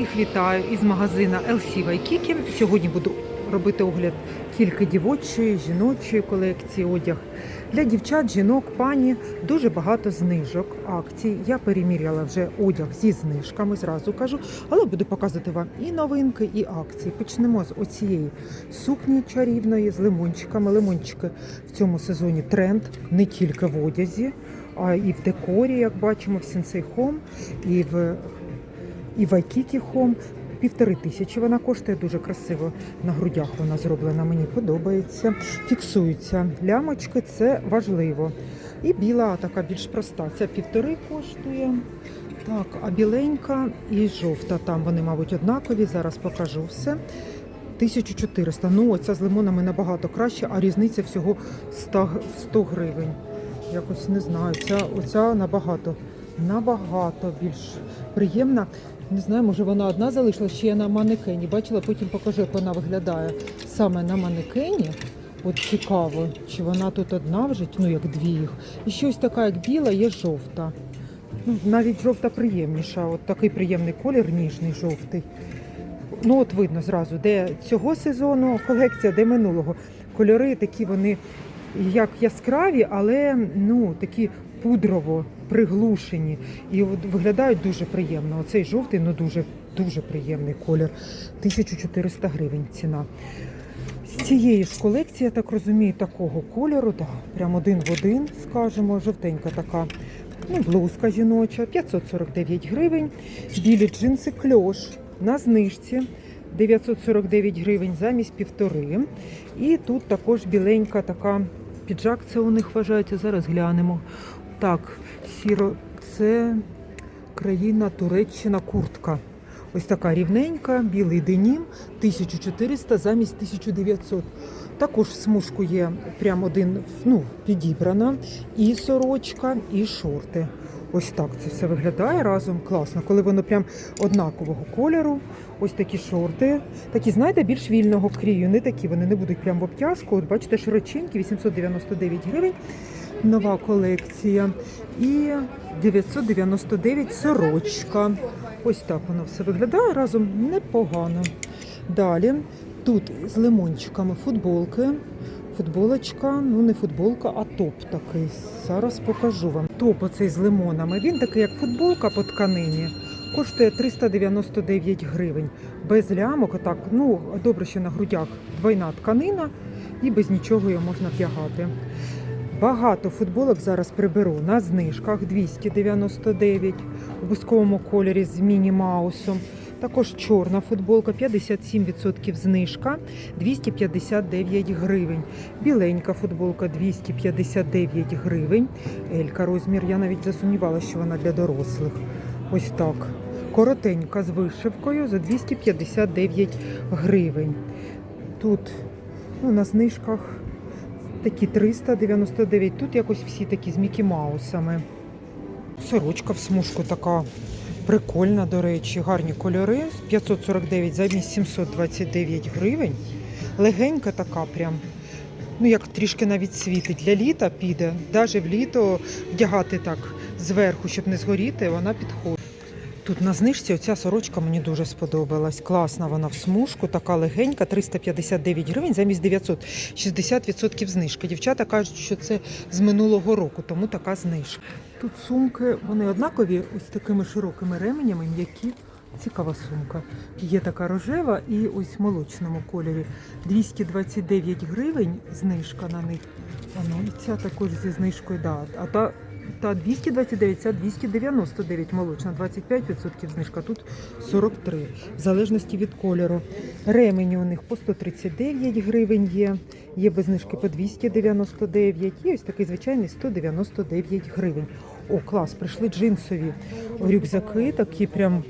Всіх вітаю із магазина LC Waikiki. Сьогодні буду робити огляд тільки дівочої, жіночої колекції одяг. Для дівчат, жінок, пані дуже багато знижок, акцій. Я переміряла вже одяг зі знижками, зразу кажу, але буду показувати вам і новинки, і акції. Почнемо з оцієї сукні чарівної з лимончиками. Лимончики в цьому сезоні тренд не тільки в одязі, а і в декорі, як бачимо, в Sensei Home, і в і Waikiki Home. Півтори тисячі вона коштує дуже красиво. На грудях вона зроблена, мені подобається. Фіксуються лямочки, це важливо. І біла така більш проста. Ця півтори коштує. Так, а біленька і жовта. Там вони, мабуть, однакові. Зараз покажу все. 1400. Ну, оця з лимонами набагато краще, а різниця всього 100, 100 гривень. Якось не знаю. Ця, оця набагато, набагато більш приємна. Не знаю, може вона одна залишилась, чи я на манекені. Бачила, потім покажу, як вона виглядає саме на манекені. От цікаво, чи вона тут одна вже, ну як дві їх. І щось така, як біла, є жовта. Ну, навіть жовта приємніша. От такий приємний колір, ніжний жовтий. Ну от видно зразу, де цього сезону колекція, де минулого. Кольори такі вони як яскраві, але ну такі пудрово приглушені. І виглядають дуже приємно. Оцей жовтий, ну дуже дуже приємний колір. 1400 гривень ціна. З цієї ж колекції, я так розумію, такого кольору, да, прям один в один, скажімо, жовтенька така. Ну, блузка жіноча, 549 гривень. Білі джинси кльош на знижці 949 гривень замість півтори. І тут також біленька така піджак, це у них вважається. Зараз глянемо. Так, сіро, це країна Туреччина куртка. Ось така рівненька, білий денім, 1400 замість 1900. Також в смужку є прям один, ну, підібрана, і сорочка, і шорти. Ось так це все виглядає разом. Класно, коли воно прям однакового кольору. Ось такі шорти. Такі, знаєте, більш вільного крію. Не такі, вони не будуть прям в обтяжку. От бачите, широченькі, 899 гривень. Нова колекція. І 999 сорочка. Ось так воно все виглядає разом непогано. Далі тут з лимончиками футболки. Футболочка, ну не футболка, а топ такий. Зараз покажу вам. Топ оцей з лимонами. Він такий, як футболка по тканині. Коштує 399 гривень. Без лямок, отак, ну добре, що на грудях двойна тканина і без нічого її можна вдягати. Багато футболок зараз приберу на знижках 299 в бусковому кольорі з міні-маусом. Також чорна футболка 57% знижка 259 гривень. Біленька футболка 259 гривень. Елька розмір. Я навіть засумнівалася, що вона для дорослих. Ось так. Коротенька з вишивкою за 259 гривень. Тут ну, на знижках такі 399. Тут якось всі такі з Мікі Маусами. Сорочка в смужку така прикольна, до речі, гарні кольори. 549 замість 729 гривень. Легенька така прям. Ну, як трішки навіть світить. Для літа піде. Навіть в літо вдягати так зверху, щоб не згоріти, вона підходить. Тут на знижці оця сорочка мені дуже сподобалась. Класна вона в смужку, така легенька, 359 гривень замість 900. 60% знижки. Дівчата кажуть, що це з минулого року, тому така знижка. Тут сумки, вони однакові, ось такими широкими ременями, м'які. Цікава сумка. Є така рожева і ось в молочному кольорі. 229 гривень знижка на них. Ну, і ця також зі знижкою, да. А та та 229, ця 299 молочна, 25% знижка, тут 43, в залежності від кольору. Ремені у них по 139 гривень є, є без знижки по 299 і ось такий звичайний 199 гривень. О, клас, прийшли джинсові рюкзаки, такі прям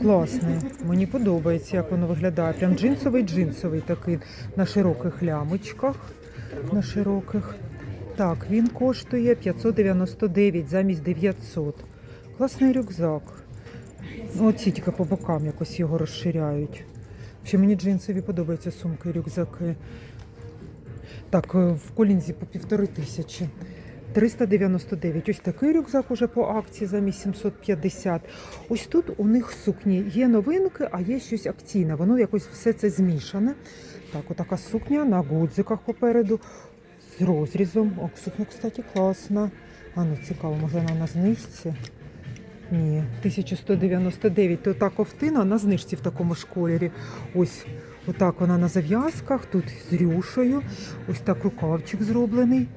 класні. Мені подобається, як воно виглядає. Прям джинсовий джинсовий такий на широких лямочках. На широких. Так, він коштує 599 замість 900. Класний рюкзак. Ну, Оці тільки по бокам якось його розширяють. Ще мені джинсові подобаються сумки, рюкзаки. Так, е, в колінзі по півтори тисячі. 399. Ось такий рюкзак уже по акції замість 750. Ось тут у них сукні є новинки, а є щось акційне. Воно якось все це змішане. Так, отака сукня на гудзиках попереду з розрізом. О, сукня, кстати, класна. А ну цікаво, може вона на знижці? Ні, 1199. То та ковтина на знижці в такому ж кольорі. Ось отак вона на зав'язках, тут з рюшею. Ось так рукавчик зроблений.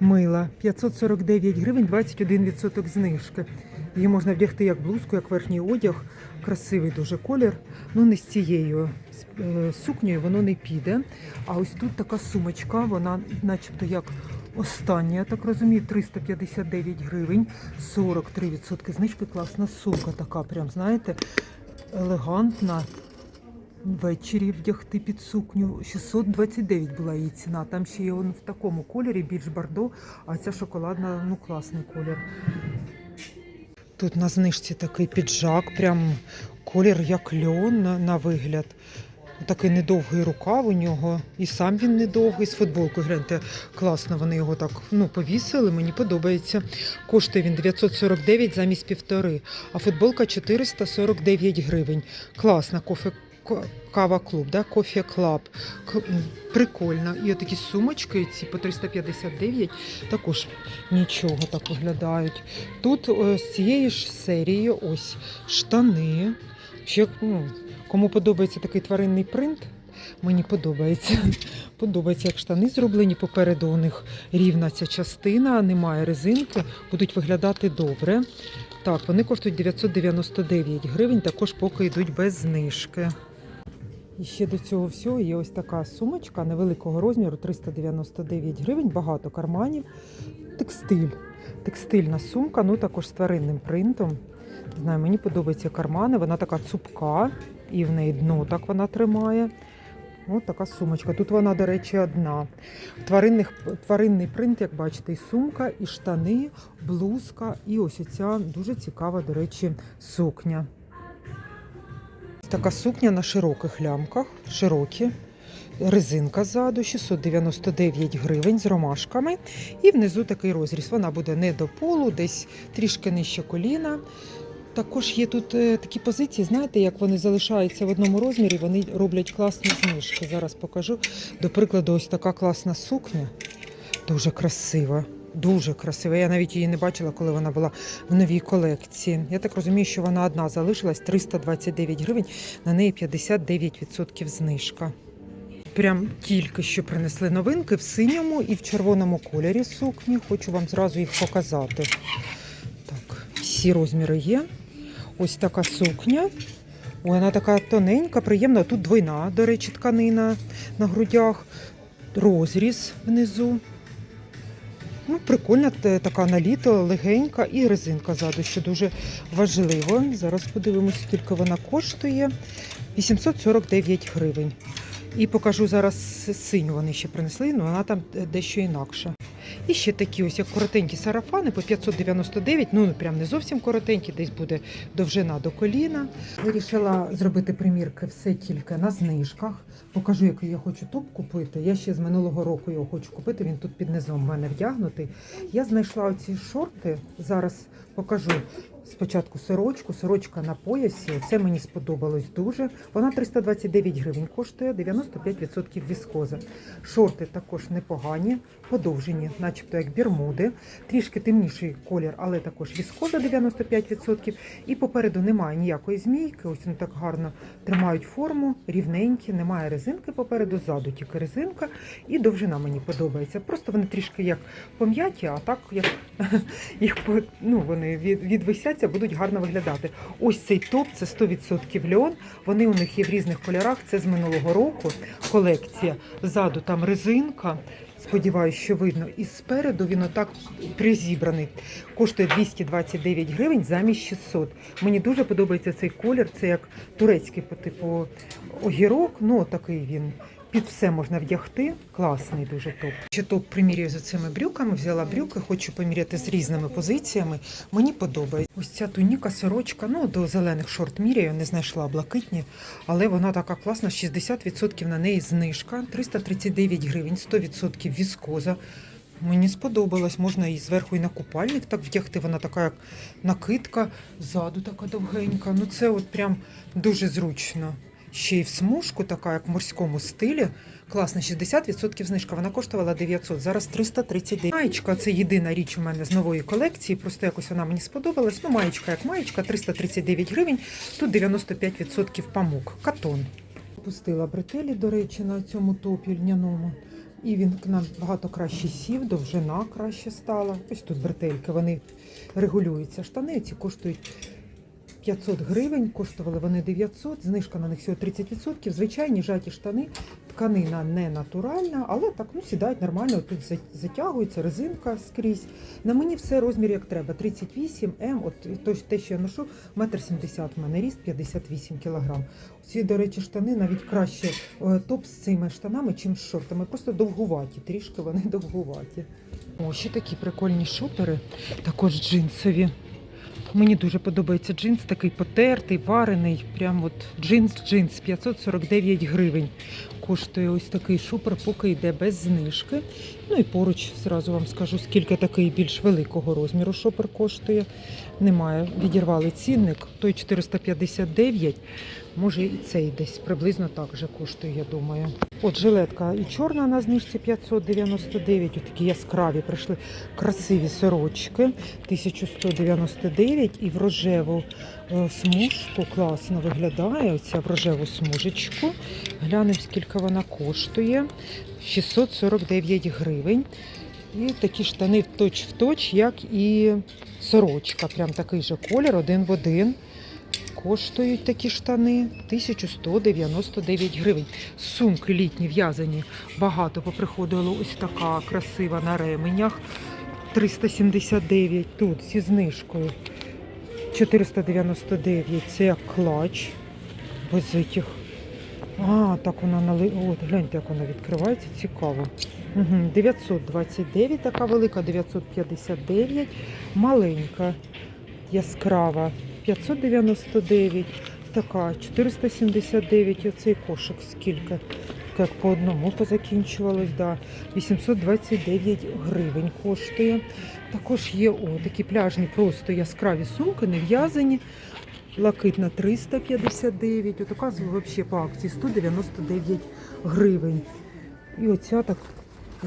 Мила 549 гривень, 21% знижки. Її можна вдягти як блузку, як верхній одяг. Красивий дуже колір. Ну не з цією е, сукнею воно не піде. А ось тут така сумочка, вона начебто як остання, я так розумію, 359 гривень, 43% знижки. Класна сумка така, прям знаєте, елегантна. Ввечері вдягти під сукню 629 була її ціна. Там ще є в такому кольорі, більш бордо, а ця шоколадна, ну класний колір. Тут на знижці такий піджак, прям колір як льон на, на вигляд. Такий недовгий рукав у нього, і сам він недовгий з футболкою. Гляньте, класно вони його так ну, повісили, мені подобається. Коштує він 949 замість півтори, а футболка 449 гривень. Класна кофе. Кава клуб, да? кофе клаб. Прикольно. І отакі сумочки, ці по 359, також нічого так виглядають. Тут е, з цієї ж серії ось штани. Ще, ну, кому подобається такий тваринний принт, мені подобається. Подобається, як штани зроблені. Попереду у них рівна ця частина, немає резинки, будуть виглядати добре. Так, вони коштують 999 гривень, також поки йдуть без знижки. І ще до цього всього є ось така сумочка невеликого розміру 399 гривень, багато карманів. Текстиль. Текстильна сумка, ну також з тваринним принтом. Не знаю, мені подобаються кармани, вона така цупка, і в неї дно так вона тримає. Ось така сумочка. Тут вона, до речі, одна. Тваринних, тваринний принт, як бачите, і сумка, і штани, блузка, і ось оця дуже цікава, до речі, сукня. Така сукня на широких лямках, широкі. Резинка ззаду 699 гривень з ромашками. І внизу такий розріз. Вона буде не до полу, десь трішки нижче коліна. Також є тут е, такі позиції, знаєте, як вони залишаються в одному розмірі, вони роблять класні знижки. Зараз покажу. До прикладу, ось така класна сукня. Дуже красива. Дуже красива. Я навіть її не бачила, коли вона була в новій колекції. Я так розумію, що вона одна залишилась 329 гривень, на неї 59% знижка. Прям тільки що принесли новинки в синьому і в червоному кольорі сукні. Хочу вам зразу їх показати. Так, всі розміри є. Ось така сукня. Вона така тоненька, приємна. Тут двойна, до речі, тканина на грудях, розріз внизу. Ну, прикольна така на літо, легенька і резинка ззаду, що дуже важливо. Зараз подивимось, скільки вона коштує. 849 гривень. І покажу зараз синю вони ще принесли, але вона там дещо інакша. І ще такі ось як коротенькі сарафани по 599, ну прям не зовсім коротенькі, десь буде довжина до коліна. Вирішила зробити примірки все тільки на знижках. Покажу, який я хочу топ купити. Я ще з минулого року його хочу купити. Він тут під низом в мене вдягнутий. Я знайшла оці шорти. Зараз покажу. Спочатку сорочку, сорочка на поясі. Це мені сподобалось дуже. Вона 329 гривень коштує, 95% віскоза. Шорти також непогані, подовжені, начебто як бірмуди. Трішки темніший колір, але також віскоза 95%. І попереду немає ніякої змійки. Ось вони так гарно тримають форму, рівненькі, немає резинки попереду, ззаду тільки резинка. І довжина мені подобається. Просто вони трішки як пом'яті, а так як їх ну, вони від, відвисяться, будуть гарно виглядати. Ось цей топ це 100% льон. Вони у них є в різних кольорах. Це з минулого року колекція. Ззаду там резинка. Сподіваюсь, що видно. І спереду він отак призібраний. Коштує 229 гривень замість 600. Мені дуже подобається цей колір. Це як турецький по типу огірок. Ну, такий він. Під все можна вдягти. Класний дуже топ. Ще топ примірюю за цими брюками. Взяла брюки, хочу поміряти з різними позиціями. Мені подобається. Ось ця туніка, сорочка. Ну, до зелених шорт міряю, не знайшла блакитні, але вона така класна. 60% на неї знижка. 339 гривень, 100% віскоза. Мені сподобалось, можна її зверху і на купальник так вдягти. Вона така, як накидка, ззаду така довгенька. Ну це от прям дуже зручно. Ще й в смужку, така, як в морському стилі. Класна, 60% знижка. Вона коштувала 900, зараз 339. Маєчка це єдина річ у мене з нової колекції. Просто якось вона мені сподобалась. Ну, маєчка як маєчка, 339 гривень. Тут 95% памук. Катон. Пустила бретелі, до речі, на цьому топі льняному. І він к нам багато краще сів, довжина краще стала. Ось тут бретельки, вони регулюються. Штани ці коштують 500 гривень, коштували вони 900, знижка на них всього 30%. Звичайні жаті штани, тканина не натуральна, але так ну, сідають нормально, тут за- затягується резинка скрізь. На мені все розмір як треба. 38 М, от то, те, що я ношу, 1,70 м в мене ріст 58 кг. Ці, до речі, штани навіть краще е, топ з цими штанами, чим з шортами. Просто довгуваті, трішки вони довгуваті. О, ще такі прикольні шопери, також джинсові. Мені дуже подобається джинс, такий потертий, варений. Прям от джинс, джинс 549 гривень. Коштує ось такий шупер, поки йде без знижки. Ну і поруч зразу вам скажу, скільки такий більш великого розміру шопер коштує. Немає. Відірвали цінник. Той 459. Може і цей десь приблизно так же коштує, я думаю. От жилетка і чорна на знижці 599. От такі яскраві прийшли красиві сорочки. 1199 і в рожеву е, смужку класно виглядає. Оця в рожеву смужечку. Глянемо, скільки вона коштує. 649 гривень. І такі штани в точ в точ, як і сорочка. Прям такий же колір, один в один. Коштують такі штани 1199 гривень. Сумки літні в'язані. Багато поприходило ось така красива на ременях. 379 тут зі знижкою. 499 це як клач. Без цих. А, так вона нали... От, гляньте, як вона відкривається, цікаво. Угу. 929 така велика, 959, маленька, яскрава, 599, така, 479, оцей кошик скільки. Як по одному позакінчувалось, да. 829 гривень коштує. Також є о, такі пляжні, просто яскраві сумки, не в'язані. Лакитна 359, отака взагалі по акції 199 гривень. І оця так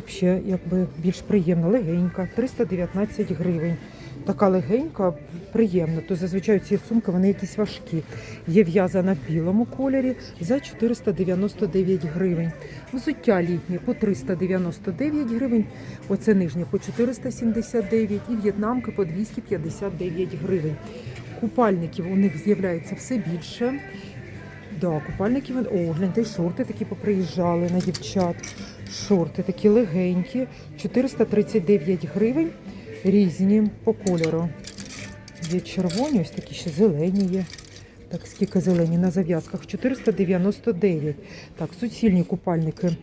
взагалі якби більш приємна, легенька, 319 гривень. Така легенька, приємна. То зазвичай ці сумки вони якісь важкі. Є в'язана в білому кольорі за 499 гривень. Взуття літнє по 399 гривень. Оце нижнє по 479 і в'єтнамки по 259 гривень. Купальників у них з'являється все більше. Да, купальників. О, гляньте, шорти такі поприїжджали на дівчат. Шорти такі легенькі, 439 гривень, різні по кольору. Є червоні, ось такі ще зелені є. Так, скільки зелені на зав'язках? 499. Так, суцільні купальники.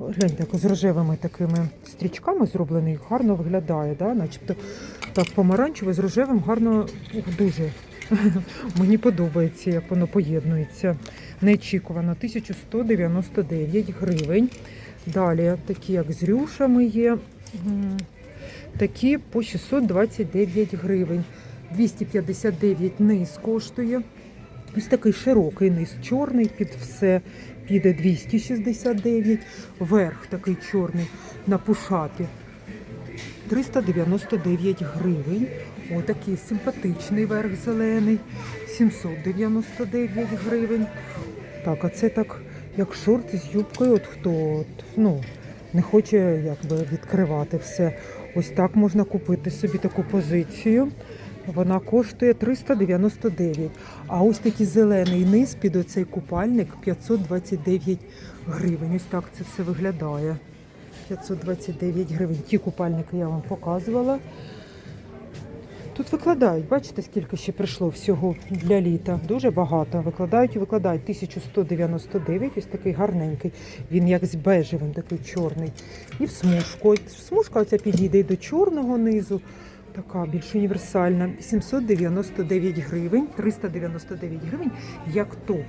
Гляньте, як з рожевими такими стрічками зроблений, гарно виглядає, да? начебто так помаранчеве з рожевим гарно дуже. Мені подобається, як воно поєднується. Неочікувано 1199 гривень. Далі такі, як з рюшами є. Такі по 629 гривень. 259 низ коштує. Ось такий широкий низ, чорний під все піде 269. Верх такий чорний на пушапі 399 гривень. О, такий симпатичний верх зелений, 799 гривень. Так, а це так, як шорти з юбкою. От хто от, ну, не хоче якби відкривати все. Ось так можна купити собі таку позицію. Вона коштує 399. А ось такий зелений низ під оцей купальник 529 гривень. Ось так це все виглядає. 529 гривень. Ті купальники я вам показувала. Тут викладають, бачите, скільки ще прийшло всього для літа. Дуже багато. Викладають і викладають. 1199, ось такий гарненький. Він як з бежевим, такий чорний. І в смужку. Смужка оця підійде до чорного низу. Така більш універсальна. 799 гривень, 399 гривень, як топ.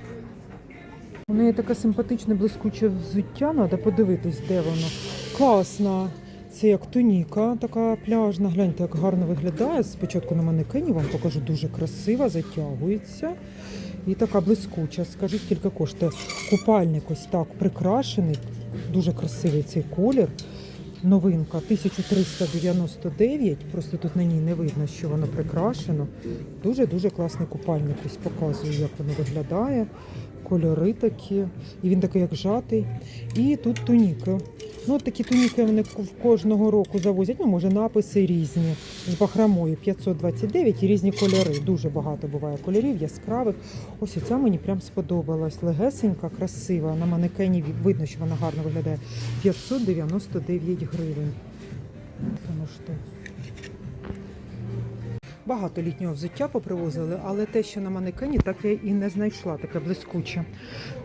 У неї таке симпатичне блискуче взуття, треба подивитись, де воно. Класно. Це як туніка, така пляжна. Гляньте, як гарно виглядає. Спочатку на манекені вам покажу дуже красива, затягується. І така блискуча. Скажу, скільки коштує. Купальник ось так прикрашений. Дуже красивий цей колір. Новинка 1399. Просто тут на ній не видно, що воно прикрашено. Дуже-дуже класний купальник. Ось показую, як воно виглядає. Кольори такі. І він такий, як жатий. І тут туніки. Ну, такі туніки вони кожного року завозять. Ну, може, написи різні. З бахромою 529 і різні кольори. Дуже багато буває кольорів, яскравих. Ось ця мені прям сподобалась. Легесенька, красива. На манекені видно, що вона гарно виглядає. 599 гривень. Тому що. Багато літнього взуття попривозили, але те, що на манекені, так я і не знайшла, таке блискуче.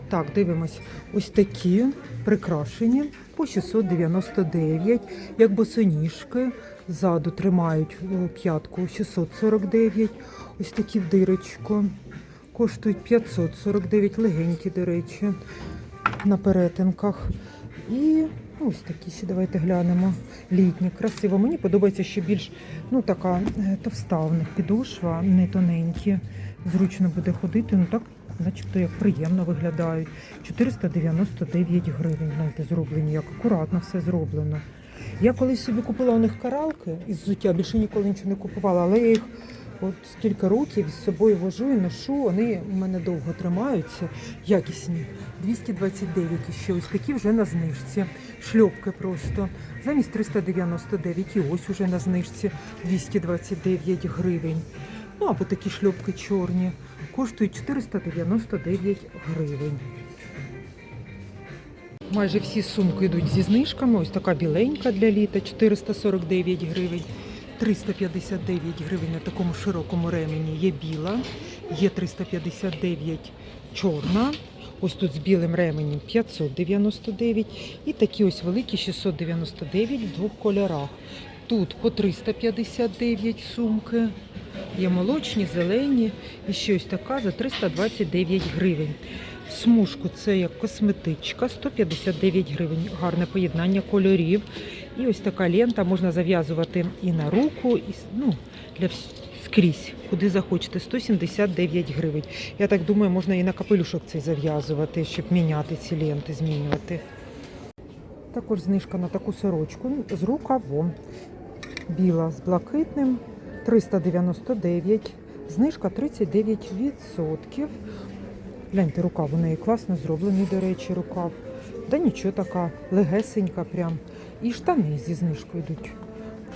Так, дивимось. Ось такі прикрашені по 699, як босоніжки. Ззаду тримають е, п'ятку 649. Ось такі в дирочку. Коштують 549, легенькі, до речі, на перетинках. І ось такі ще давайте глянемо. Літні, красиво. Мені подобається ще більш ну, така е, товста у них підошва, не тоненькі. Зручно буде ходити. Ну так, начебто як приємно виглядають. 499 гривень. Знаєте, зроблені, як акуратно все зроблено. Я колись собі купила у них каралки із взуття, більше ніколи нічого не купувала, але я їх от кілька років з собою вожу і ношу. Вони у мене довго тримаються, якісні. 229 і ще ось такі вже на знижці. Шльопки просто. Замість 399 і ось уже на знижці 229 гривень. Ну або такі шльопки чорні. Коштують 499 гривень. Майже всі сумки йдуть зі знижками. Ось така біленька для літа 449 гривень. 359 гривень на такому широкому ремені є біла, є 359 чорна. Ось тут з білим ременем 599 і такі ось великі 699 в двох кольорах. Тут по 359 сумки. Є молочні, зелені і ще ось така за 329 гривень. Смужку це як косметичка 159 гривень. Гарне поєднання кольорів. І ось така лента можна зав'язувати і на руку, і ну, для скрізь, куди захочете. 179 гривень. Я так думаю, можна і на капелюшок цей зав'язувати, щоб міняти ці ленти, змінювати. Також знижка на таку сорочку з рукавом. Біла з блакитним 399, знижка 39%. Гляньте, рукав у неї класно зроблений, до речі, рукав. Та нічого така, легесенька прям. І штани зі знижкою йдуть.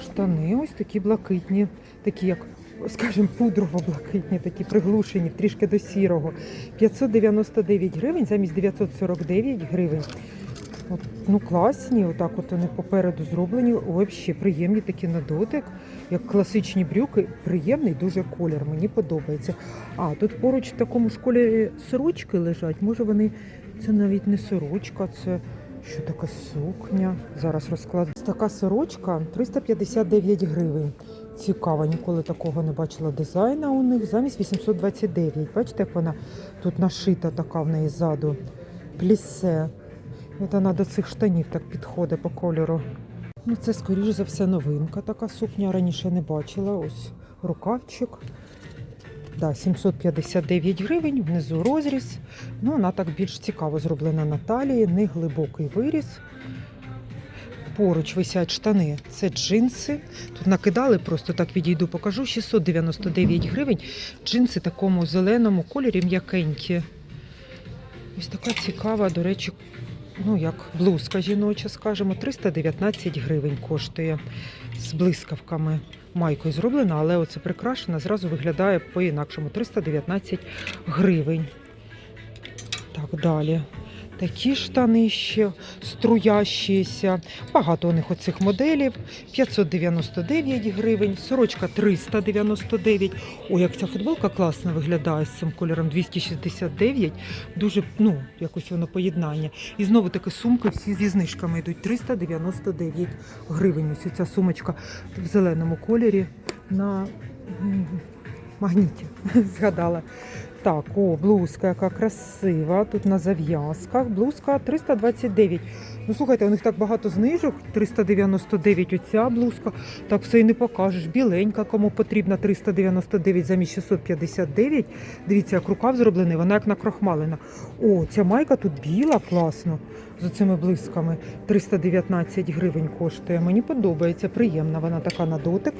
Штани ось такі блакитні, такі як, скажімо, пудрово-блакитні, такі приглушені, трішки до сірого. 599 гривень замість 949 гривень. От, ну класні, отак от вони попереду зроблені. Взагалі приємні такі на дотик, як класичні брюки. Приємний дуже колір, мені подобається. А тут поруч в такому ж кольорі сорочки лежать. Може вони це навіть не сорочка, це що така сукня. Зараз розкладу. Така сорочка 359 гривень. Цікаво, ніколи такого не бачила дизайна у них. Замість 829. Бачите, як вона тут нашита така в неї ззаду. Плісе. От вона до цих штанів так підходить по кольору. Ну, це, скоріш за все, новинка така сукня. Раніше не бачила. Ось рукавчик. Да, 759 гривень, внизу розріз. Ну, вона так більш цікаво зроблена на талії, не глибокий виріз. Поруч висять штани. Це джинси. Тут накидали, просто так відійду, покажу. 699 гривень. Джинси такому зеленому кольорі м'якенькі. Ось така цікава, до речі, ну як блузка жіноча, скажімо, 319 гривень коштує з блискавками. Майкою зроблена, але оце прикрашена, зразу виглядає по-інакшому. 319 гривень. Так, далі. Такі штани ще струящіся. Багато у них оцих моделів. 599 гривень, сорочка 399. Ой, як ця футболка класно виглядає з цим кольором 269. Дуже, ну, якось воно поєднання. І знову таки сумки всі зі знижками йдуть. 399 гривень. Ось ця сумочка в зеленому кольорі на магніті. Згадала. Так, о, блузка, яка красива. Тут на зав'язках. Блузка 329. Ну слухайте, у них так багато знижок. 399 оця блузка. Так все і не покажеш. Біленька, кому потрібна 399 замість 659. Дивіться, як рукав зроблений, вона як накрохмалена. О, ця майка тут біла, класно. З оцими блисками 319 гривень коштує. Мені подобається, приємна. Вона така на дотик.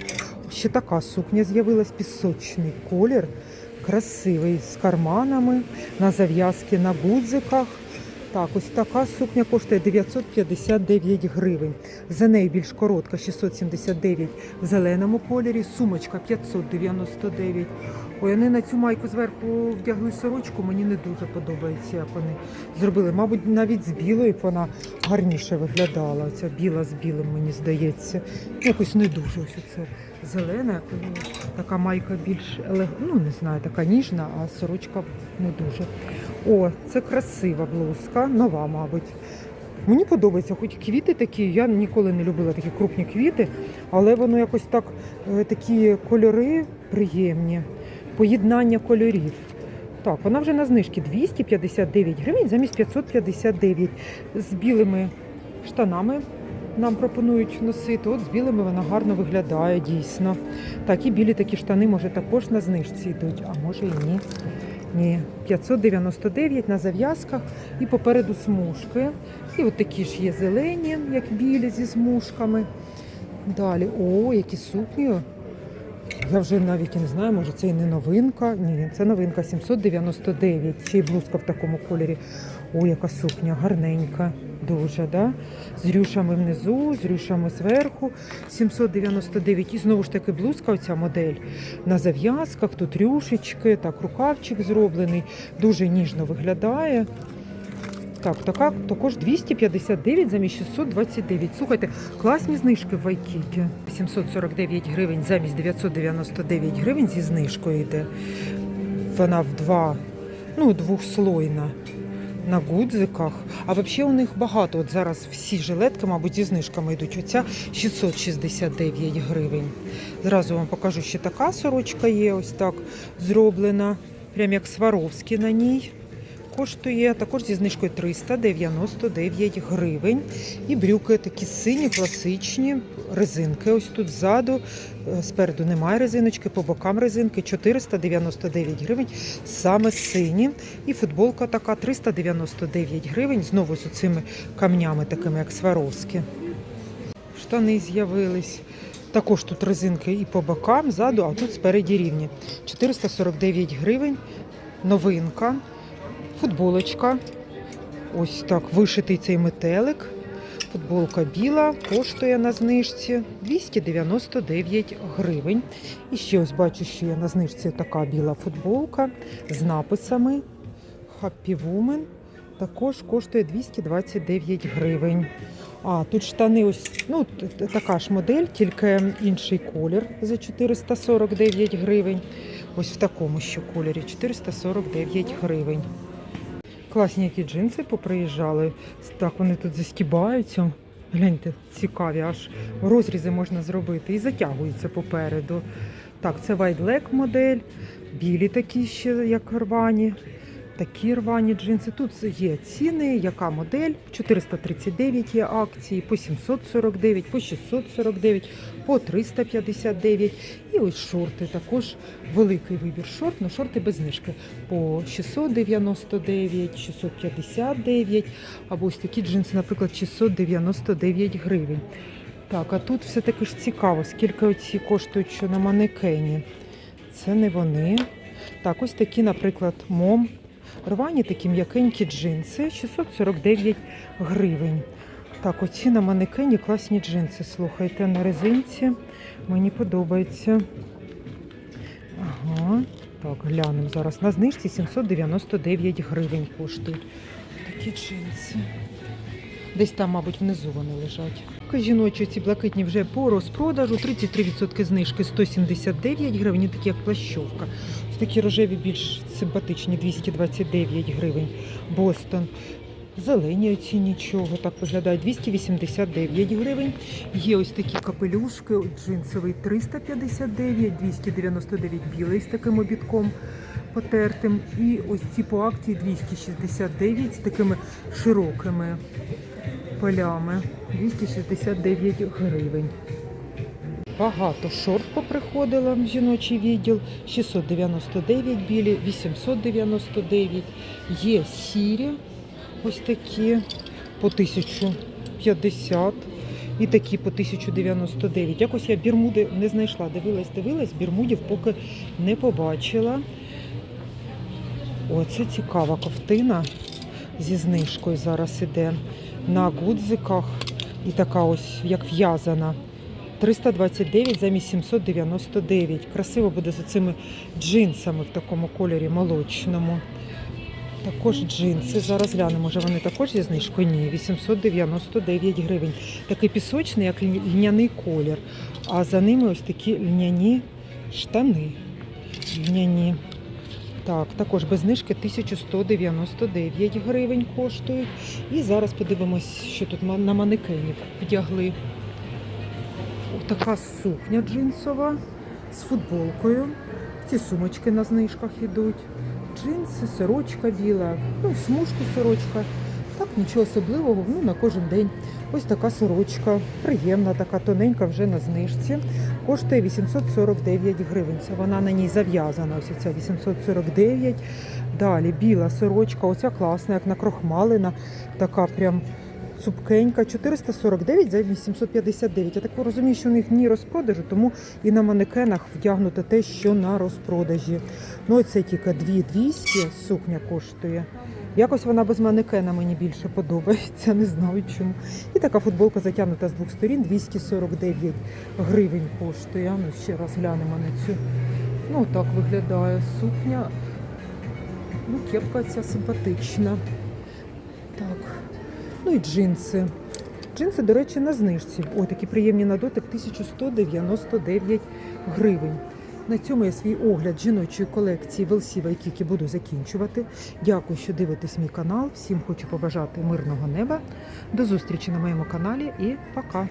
Ще така сукня з'явилась, пісочний колір. Красивий з карманами, на зав'язки на гудзиках. Так, ось така сукня коштує 959 гривень. За нею більш коротка 679 в зеленому кольорі, сумочка 599. Ой, вони на цю майку зверху вдягли сорочку, мені не дуже подобається, як вони зробили. Мабуть, навіть з білою б вона гарніше виглядала. Ця біла з білим, мені здається. Якось не дуже ось це зелена, така майка більш ну не знаю, така ніжна, а сорочка не дуже. О, це красива блузка, нова, мабуть. Мені подобається, хоч квіти такі, я ніколи не любила такі крупні квіти, але воно якось так, е, такі кольори приємні, поєднання кольорів. Так, вона вже на знижці 259 гривень замість 559 з білими штанами. Нам пропонують носити. От з білими вона гарно виглядає дійсно. Так, і білі такі штани, може, також на знижці йдуть, а може і ні. Ні, 599 на зав'язках і попереду смужки. І от такі ж є зелені, як білі зі смужками. Далі, о, які сукні. Я вже навіть і не знаю, може це і не новинка. Ні, це новинка 799. Ще й блузка в такому кольорі. О, яка сукня, гарненька. Дуже, да? З рюшами внизу, з рюшами зверху. 799. І знову ж таки блузка, оця модель на зав'язках, тут рюшечки, так, рукавчик зроблений, дуже ніжно виглядає. Так, така також 259 замість 629. Слухайте, класні знижки в Вайкікі. 749 гривень замість 999 гривень зі знижкою йде. Вона в два, ну, двохслойна на гудзиках. А взагалі у них багато. От зараз всі жилетки, мабуть, зі знижками йдуть. Оця 669 гривень. Зразу вам покажу, ще така сорочка є, ось так зроблена. Прям як Сваровські на ній. Коштує також зі знижкою 399 гривень. І брюки такі сині, класичні, резинки. Ось тут ззаду, е, спереду немає резиночки, по бокам резинки 499 гривень, саме сині. І футболка така 399 гривень, знову з цими камнями, такими як Сваровські. Штани з'явились. Також тут резинки і по бокам, ззаду, а тут спереді рівні. 449 гривень, новинка. Футболочка. Ось так вишитий цей метелик. Футболка біла, коштує на знижці 299 гривень. І ще ось бачу, що є на знижці така біла футболка з написами Happy Woman. Також коштує 229 гривень. А, тут штани ось, ну, така ж модель, тільки інший колір за 449 гривень. Ось в такому ще кольорі 449 гривень. Класні які джинси поприїжджали. Так вони тут застібаються. Гляньте, цікаві, аж розрізи можна зробити і затягуються попереду. Так, це Leg модель, білі такі ще, як рвані. Такі рвані джинси. Тут є ціни, яка модель. 439 є акції, по 749, по 649, по 359. І ось шорти. Також великий вибір шорт, ну шорти без знижки. По 699, 659, або ось такі джинси, наприклад, 699 гривень. Так, а тут все-таки ж цікаво, скільки оці коштують, що на манекені. Це не вони. Так, ось такі, наприклад, мом. Рвані такі м'якенькі джинси 649 гривень. Так, оці на манекені класні джинси. Слухайте, на резинці. Мені подобається. Ага. Так, глянемо зараз. На знижці 799 гривень коштують. Такі джинси. Десь там, мабуть, внизу вони лежать. Жіночі ці блакитні вже по розпродажу. 33% знижки 179 гривень, такі як плащовка. Такі рожеві більш симпатичні 229 гривень. Бостон. Зелені оці нічого так виглядає 289 гривень. Є ось такі капелюшки, джинсовий 359, 299 білий з таким обідком потертим. І ось ці по акції 269 з такими широкими полями. 269 гривень. Багато шорт поприходило в жіночий відділ. 699 білі, 899. Є сірі, ось такі по 1050 і такі по 1099. Якось я бірмуди не знайшла. Дивилась, дивилась, бірмудів поки не побачила. О, це цікава ковтина зі знижкою зараз іде на гудзиках. І така ось як в'язана. 329 замість 799. Красиво буде з цими джинсами в такому кольорі молочному. Також джинси. Зараз глянемо, може вони також зі знижкою? Ні, 899 гривень. Такий пісочний, як льня- льняний колір. А за ними ось такі льняні штани. Льняні. Так, також без знижки 1199 гривень коштують. І зараз подивимось, що тут на манекенів вдягли. Така сукня джинсова з футболкою. Ці сумочки на знижках йдуть. Джинси, сорочка біла, ну, смужку сорочка. Так, нічого особливого, ну, на кожен день. Ось така сорочка, приємна, така тоненька вже на знижці. Коштує 849 гривень. Вона на ній зав'язана. Ось ця 849. Далі біла сорочка, оця класна, як накрохмалена, така прям цупкенька, 449 за 859. Я так розумію, що у них ні розпродажу, тому і на манекенах вдягнуто те, що на розпродажі. Ну, це тільки 2200 сукня коштує. Якось вона без манекена мені більше подобається, не знаю чому. І така футболка затягнута з двох сторін, 249 гривень коштує. Ну, ще раз глянемо на цю. Ну, так виглядає сукня. Ну, кепка ця симпатична. Ну і джинси. Джинси, до речі, на знижці. Ой, такі приємні на дотик 1199 гривень. На цьому я свій огляд жіночої колекції Велсіва і Кікі буду закінчувати. Дякую, що дивитесь мій канал. Всім хочу побажати мирного неба. До зустрічі на моєму каналі і пока!